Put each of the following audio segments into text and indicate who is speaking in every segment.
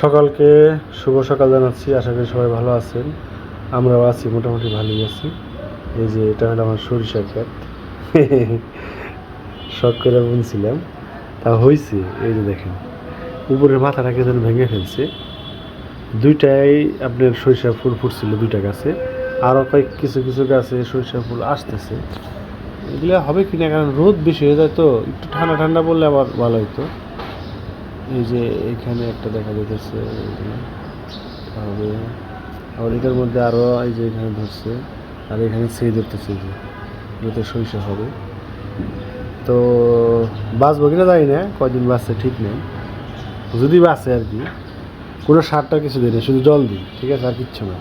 Speaker 1: সকালকে শুভ সকাল জানাচ্ছি। আশা করি সবাই ভালো আছেন। আমরাও আছি, মোটামুটি ভালোই আছি। এই যে এটা হলো আমার সরিষা ক্ষেত। শখ করে বুনছিলাম। তা হয়েছে এই যে দেখেন। উপরের মাথাটাকে যেন ভেঙে ফেলছে। দুইটাই আপনার সরিষা ফুল ফুটছিল দুইটা গাছে। আরও কয়েক কিছু কিছু গাছে সরিষা ফুল আসতেছে। এগুলো হবে কিনা কারণ রোদ বেশি হয়ে যায় তো। একটু ঠান্ডা ঠান্ডা পড়লে আবার ভালো হতো এই যে এখানে একটা দেখা যেতেছে হবে আবার এটার মধ্যে আরও এই যে এখানে ধরছে, আর এখানে সেই ধরতেছে যে এটাতে সরিষা হবে। তো বাঁচবো কিনা জানি না, কয়দিন বাঁচছে ঠিক নেই। যদি বাঁচে আর কি, কোনো সারটা কিছু দিই না, শুধু জল দিই, ঠিক আছে, আর কিচ্ছু না।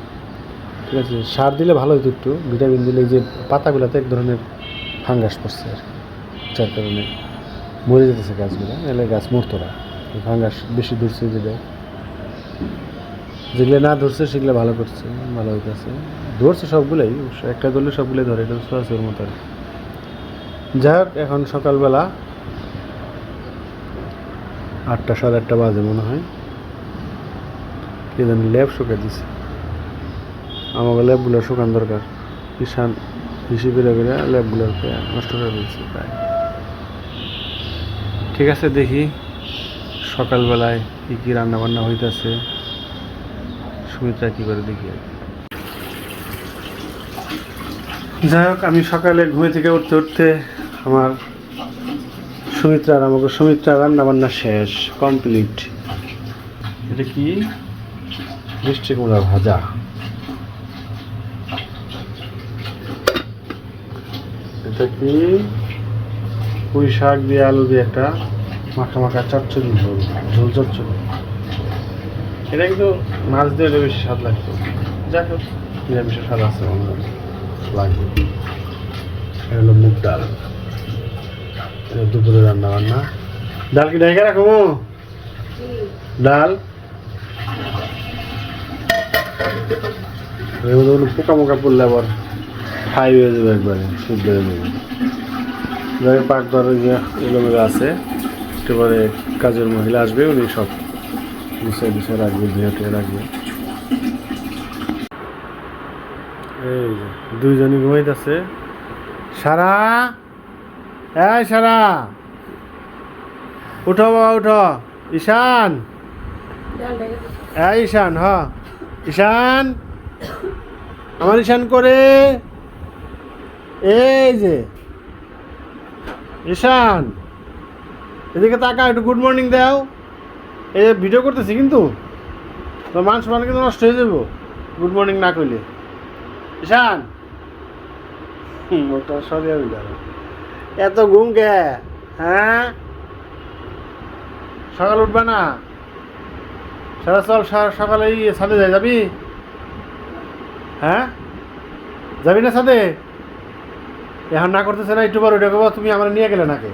Speaker 1: ঠিক আছে, সার দিলে ভালো হতো একটু, ভিটামিন দিলে যে পাতাগুলোতে এক ধরনের ফাঙ্গাস পড়ছে আর কি, যার কারণে মরে যেতেছে গাছগুলো এলে গাছ মরতো না। ফাঙ্গাস বেশি ধরছে যেটা যেগুলো না ধরছে, সেগুলো ভালো করছে, ভালো হইতেছে। ধরছে সবগুলোই একটা ধরলে সবগুলোই ধরে, এটা সোয়াশের মতো আর যাই হোক, এখন সকালবেলা আটটা, সাড়ে আটটা বাজে মনে হয়। কে জানি ল্যাব শুকে দিছে। আমাকে ল্যাবগুলো শুকান দরকার। কিষান কৃষি বেড়ে বেড়ে ল্যাবগুলোকে নষ্ট করে ফেলছে প্রায়। ঠিক আছে, দেখি। সকালবেলায় কী কী রান্না বান্না হইতেছে, সুমিত্রা কী করে দেখি যাই হোক, আমি সকালে ঘুমে থেকে উঠতে উঠতে আমার সুমিত্রার আমাকে সুমিত্রা রান্না বান্না শেষ কমপ্লিট এটা কি? মিষ্টি কুমড়া ভাজা। এটা কি? পুঁই শাক দিয়ে আলু দিয়ে একটা মাখা মাখা চচ্চড়ি ঝোল ঝোল চচ্চড়ি। এটা কিন্তু মাছ দিয়ে হলে বেশি স্বাদ লাগতো। যাই হোক নিরামিষের স্বাদ আছে আমার লাগবে। এটা হলো মুগ ডাল। দুপুরে রান্না বান্না। ডাল কি ঢেকে রাখো ডাল? পোকা মোকা পড়লে আবার হাই হয়ে যাবে একবারে, শুদ্ধ হয়ে যাবে। যাই পাক ধরে যে এলোমেলো আছে। একেবারে কাজের মহিলা আসবে, উনি সব গুছিয়ে গুছিয়ে রাখবে, ধুয়ে রাখবে। এই দুইজনই ঘুমাইতেছে। সারা! এই সারা! উঠো বাবা, উঠো। ঈশান! ঈশান, হ। ঈশান! আমার ঈশান করে। এই যে, ঈশান! এদিকে তাকা একটু গুড মর্নিং দাও এই ভিডিও করতেছি কিন্তু। তো মানুষ মানে কিন্তু নষ্ট হয়ে যাব। গুড মর্নিং না করলে ঈশান। ওটা এত ঘুম কে? হ্যাঁ? সকাল উঠবা না? সারা চল সকালে ছাদে যাই, যাবি? হ্যাঁ? যাবি না ছাদে? এখন না করতেছে না, একটু পর ওইটা তুমি আমার নিয়ে গেলে নাকে?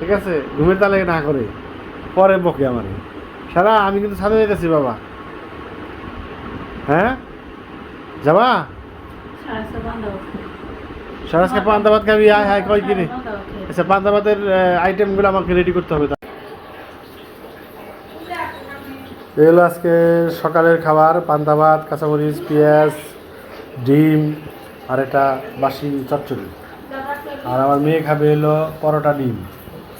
Speaker 1: ঠিক আছে? ঘুমের তালে না করে। পরে বকে আমার। সারা, আমি কিন্তু ছাদে যেতেছি বাবা। হ্যাঁ? যাবা? সারা আজকে পান্তা ভাত খাবি, আয় হায় কয় কিনে? আচ্ছা পান্তা ভাতের আইটেমগুলো আমাকে রেডি করতে হবে এই হলো আজকে সকালের খাবার পান্তা ভাত কাঁচামরিচ, পেঁয়াজ, ডিম, আর এটা বাসি চচ্চড়ি। আর আমার মেয়ে খাবে এলো পরোটা ডিম।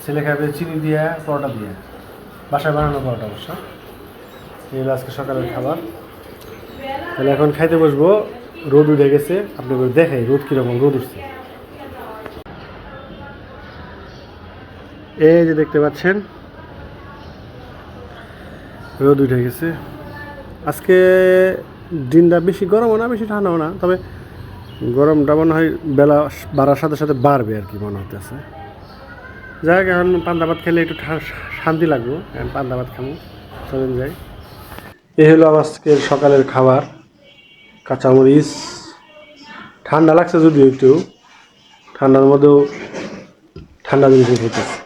Speaker 1: ছেলে খাবে চিনি দিয়ে, পরোটা দিয়ে। বাসায় বানানো পরোটা অবশ্য। এই হলো আজকে সকালের খাবার। তাহলে এখন খাইতে বসবো। রোদ উঠে গেছে। আপনি দেখাই, রোদ কীরকম? রোদ উঠছে। এই যে দেখতে পাচ্ছেন, রোদ উঠে গেছে। আজকে দিনটা বেশি গরমও না, বেশি ঠান্ডাও না, তবে গরমটা মনে হয় বেলা বাড়ার সাথে সাথে বাড়বে আর কি, মনে হতেছে যাই হোক এখন পান্তা ভাত খেলে একটু শান্তি লাগবে। এখন পান্তা ভাত খাব চলেন যাই। এই হলো আজকের সকালের খাবার। কাঁচামরিচ। ঠান্ডা লাগছে যদিও একটু। ঠান্ডার মধ্যেও ঠান্ডা জিনিস খেতেছে।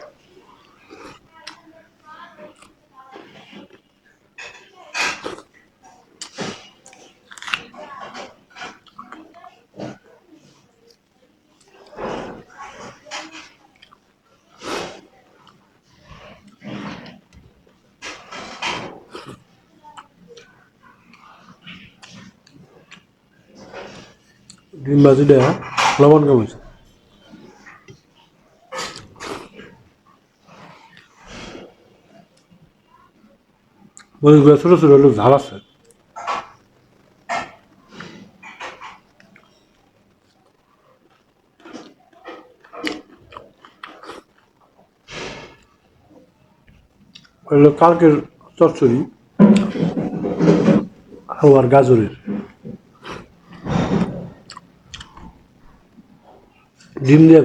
Speaker 1: ডিম ভাজিটা লবণ কম হয়েছে। মরিচগুলো ছোটো ছোটো হলেও ঝাল আছে। কালকের চচ্চড়ি আবার গাজরের। ডিম দিয়ে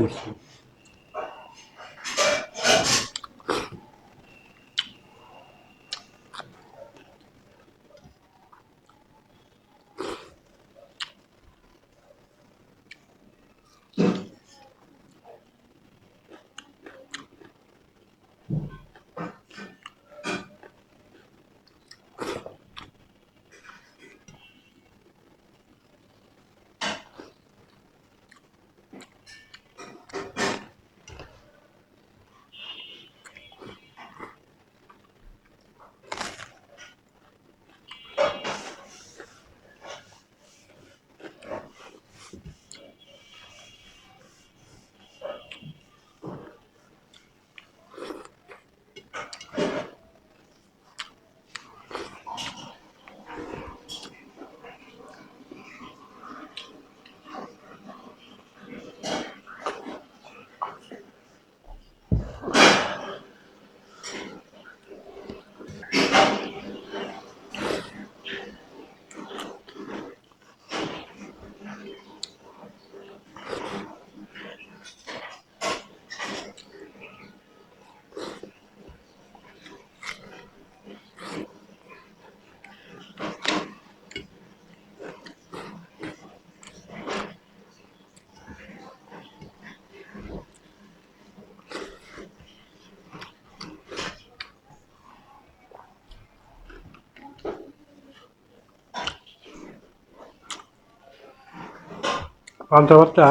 Speaker 1: পান্তা ভাতটা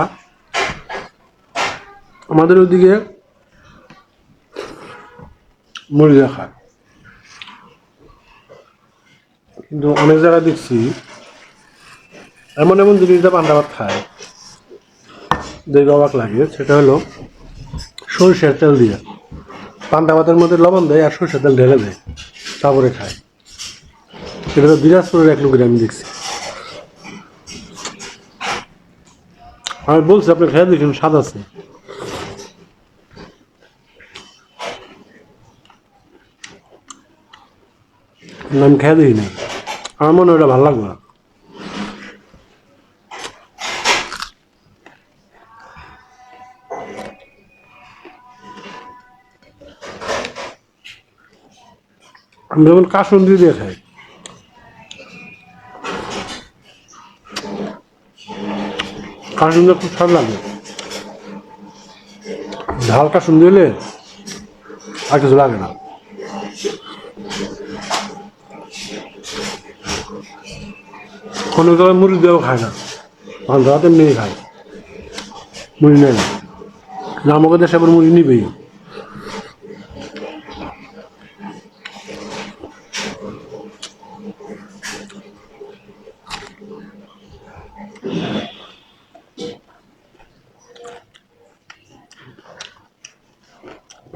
Speaker 1: আমাদের ওদিকে মুরগি খায়। কিন্তু অনেক জায়গায় দেখছি এমন এমন জিনিসটা পান্তা ভাত খায়, দেখে অবাক লাগে। সেটা হলো সরষের তেল দিয়ে। পান্তা ভাতের মধ্যে লবণ দেয় আর সরষের তেল ঢেলে দেয়, তারপরে খায়। সেটা তো দিনাজপুরের এক লোকের আমি দেখছি। আমি বলছি আপনি খেয়ে দেখুন, স্বাদ আছে। আমি খেয়ে দেখি না আমার মনে ওটা ভালো লাগবে না। আমি যেমন কাসুন্দি দিয়ে খাই কাসুন্দি খুব স্বাদ লাগে। ঝালটা কাসুন্দি হলে আর কিছু লাগে না। কোনো জায়গায় মুড়ি দেওয়া খায় না। তখন ধরাতে মেয়ে খায়। মুড়ি নেয় না। আমাকে দেশে আবার মুড়ি নিবেই।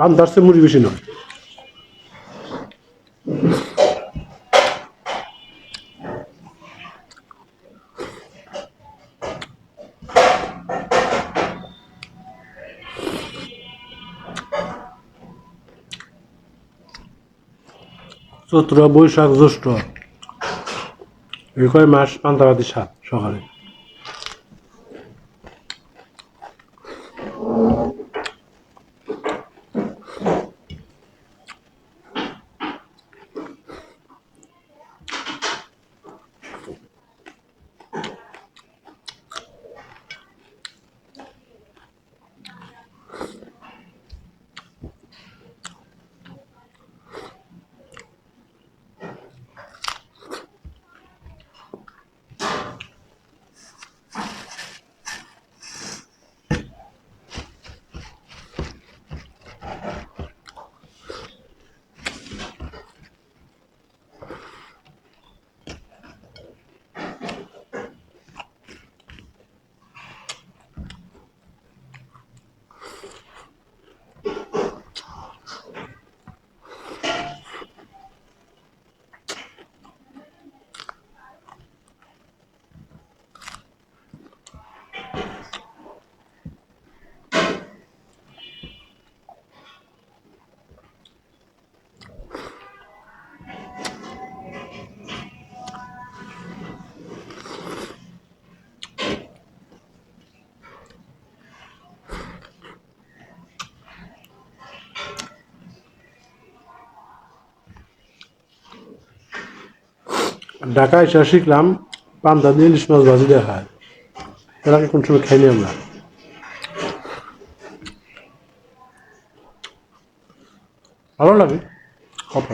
Speaker 1: পান দাসে মুড়ি বেশি নয়। চৈত্র বৈশাখ জ্যৈষ্ঠ এই কয় মাস পান্তাবাদি সাত সকালে। ঢাকায় এসে শিখলাম, পান্তা দিয়ে ইলিশ মাছ ভাজি দিয়ে খায় এর আগে কোন সময় খাইনি আমরা। ভালো লাগে? কথা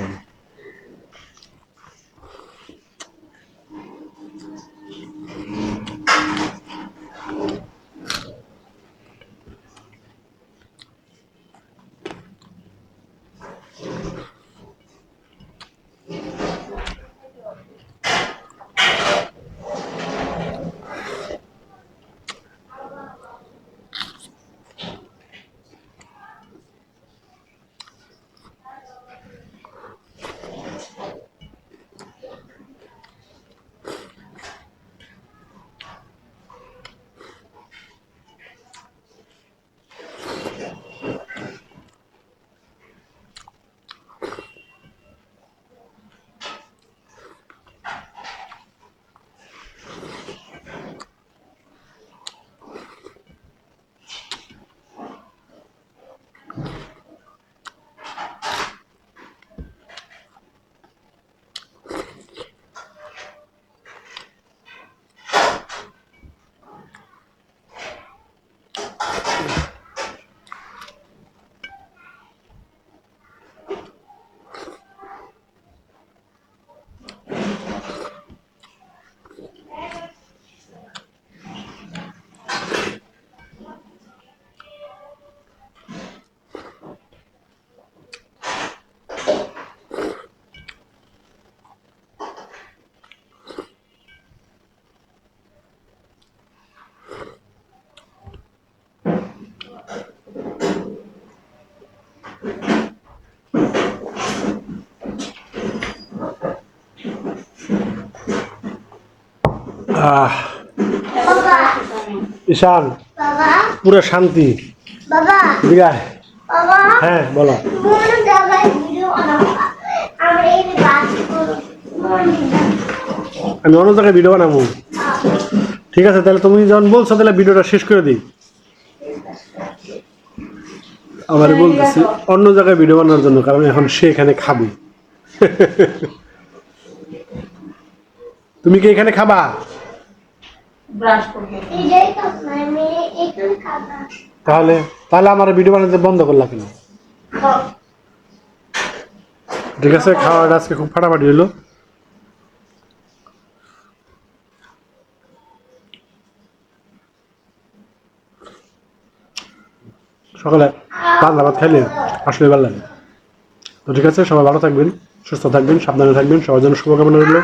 Speaker 1: ঈশান পুরো শান্তি।
Speaker 2: বাবা।
Speaker 1: হ্যাঁ বলো। আমি অন্য জায়গায় ভিডিও বানাবো। ঠিক আছে তাহলে তুমি যখন বলছো তাহলে ভিডিওটা শেষ করে দিই। আবার বলতেছি অন্য জায়গায় ভিডিও বানানোর জন্য কারণ এখন সে এখানে খাবে। তুমি কি এখানে খাবা?
Speaker 3: ব্রাশ করবে।
Speaker 2: এটাই তো আমি একটু খাব
Speaker 1: তাহলে তাহলে আমার ভিডিও বানাতে বন্ধ করলা কেন? ঠিক আছে খাওয়াটা আজকে খুব ফাটাফাটি হলো। সকালে পাতলা ভাত খাইলে আসলে ভালো লাগে। তো ঠিক আছে সবাই ভালো থাকবেন সুস্থ থাকবেন সাবধানে থাকবেন সবার জন্য শুভকামনা রইল।